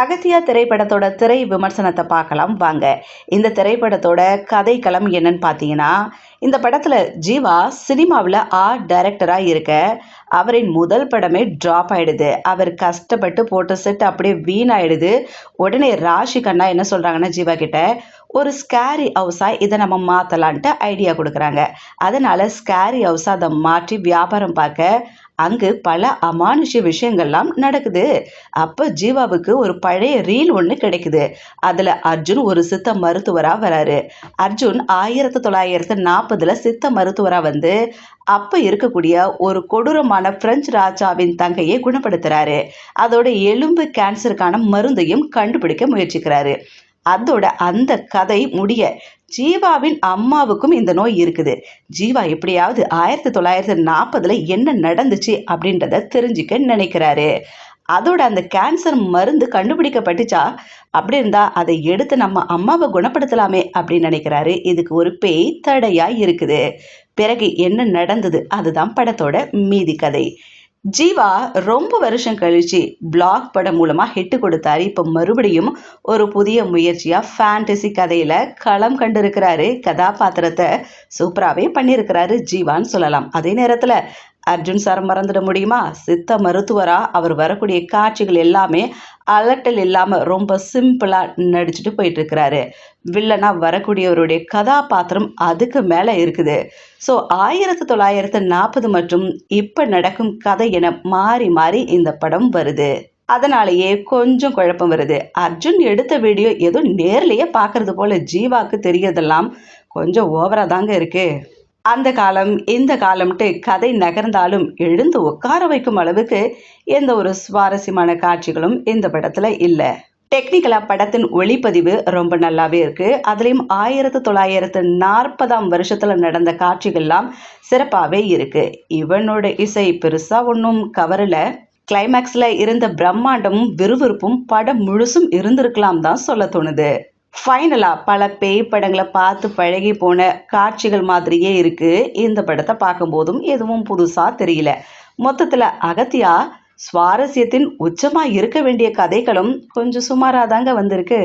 அகத்தியா திரைப்படத்தோட திரை விமர்சனத்தை பார்க்கலாம் வாங்க. இந்த திரைப்படத்தோட கதைக்களம் என்னன்னு பார்த்தீங்கன்னா இந்த படத்தில் ஜீவா சினிமாவில் ஆர்ட் டைரக்டராக இருக்க அவரின் முதல் படமே ட்ராப் ஆகிடுது அவர் கஷ்டப்பட்டு போட்ட செட் அப்படியே வீணாயிடுது. உடனே ராஷி கண்ணா என்ன சொல்கிறாங்கன்னா ஜீவா கிட்ட ஒரு ஸ்கேரி ஹவுஸாக இதை நம்ம மாற்றலான்ட்டு ஐடியா கொடுக்குறாங்க. அதனால் ஸ்கேரி ஹவுஸாக அதை மாற்றி வியாபாரம் பார்க்க அங்கு பல அமானுஷ்ய விஷயங்கள்லாம் நடக்குது. அப்போ ஜீவாவுக்கு ஒரு பழைய ரீல் ஒன்று கிடைக்குது. அதில் அர்ஜுன் ஒரு சித்த மருத்துவராக வராரு. அர்ஜுன் ஆயிரத்தி தொள்ளாயிரத்தி நாற்பதில் சித்த மருத்துவராக வந்து அப்போ இருக்கக்கூடிய ஒரு கொடூரமான பிரெஞ்சு ராஜாவின் தங்கையை குணப்படுத்துறாரு. அதோட எலும்பு கேன்சருக்கான மருந்தையும் கண்டுபிடிக்க முயற்சிக்கிறாரு. அதோட அந்த கதை முடிய ஜீவாவின் அம்மாவுக்கும் இந்த நோய் இருக்குது. ஜீவா எப்படியாவது ஆயிரத்தி தொள்ளாயிரத்தி நாற்பதுல என்ன நடந்துச்சு அப்படின்றத தெரிஞ்சுக்க நினைக்கிறாரு. அதோட அந்த கேன்சர் மருந்து கண்டுபிடிக்கப்பட்டுச்சா? அப்படி இருந்தா அதை எடுத்து நம்ம அம்மாவை குணப்படுத்தலாமே அப்படின்னு நினைக்கிறாரு. இதுக்கு ஒரு பேய் தடையா இருக்குது. பிறகு என்ன நடந்தது? அதுதான் படத்தோட மீதி கதை. ஜீவா ரொம்ப வருஷம் கழிச்சு பிளாக் படம் மூலமா ஹிட் கொடுத்தாரு. இப்போ மறுபடியும் ஒரு புதிய முயற்சியா ஃபேண்டசி கதையில களம் கண்டிருக்கிறாரு. கதாபாத்திரத்தை சூப்பராகவே பண்ணியிருக்கிறாரு ஜீவான்னு சொல்லலாம். அதே நேரத்தில் அர்ஜுன் சார் மறந்துட முடியுமா? சித்த மருத்துவரா? அவர் வரக்கூடிய காட்சிகள் எல்லாமே அலட்டல் இல்லாமல் ரொம்ப சிம்பிளாக நடிச்சுட்டு போயிட்டு இருக்கிறாரு வில்லனா வரக்கூடியவருடைய கதாபாத்திரம் அதுக்கு மேலே இருக்குது. ஸோ ஆயிரத்தி தொள்ளாயிரத்து நாற்பது மற்றும் இப்போ நடக்கும் கதை என மாறி மாறி இந்த படம் வருது. அதனாலேயே கொஞ்சம் குழப்பம் வருது. அர்ஜுன் எடுத்த வீடியோ ஏதோ நேர்லேயே பார்க்கறது போல ஜீவாக்கு தெரியறதெல்லாம் கொஞ்சம் ஓவரா தாங்க இருக்கு. அந்த காலம் இந்த காலம்ட்டு கதை நகர்ந்தாலும் எழுந்து உட்கார வைக்கும் அளவுக்கு எந்த ஒரு சுவாரஸ்யமான காட்சிகளும் இந்த படத்துல இல்லை. டெக்னிக்கலா படத்தின் ஒளிப்பதிவு ரொம்ப நல்லாவே இருக்கு. அதுலேயும் ஆயிரத்தி தொள்ளாயிரத்து நாற்பதாம் வருஷத்துல நடந்த காட்சிகள்லாம் சிறப்பாகவே இருக்கு. இவனோட இசை பெருசா ஒன்றும் கவரல. கிளைமேக்ஸ்ல இருந்த பிரம்மாண்டமும் விறுவிறுப்பும் படம் முழுசும் இருந்திருக்கலாம் தான் சொல்ல தோணுது. ஃபைனலாக பல பேய் படங்களை பார்த்து பழகி போன காட்சிகள் மாதிரியே இருக்குது இந்த படத்தை பார்க்கும்போதும் எதுவும் புதுசாக தெரியல. மொத்தத்தில் அகத்தியா சுவாரஸ்யத்தின் உச்சமாக இருக்க வேண்டிய கதைகளும் கொஞ்சம் சுமாராக தாங்க வந்திருக்கு.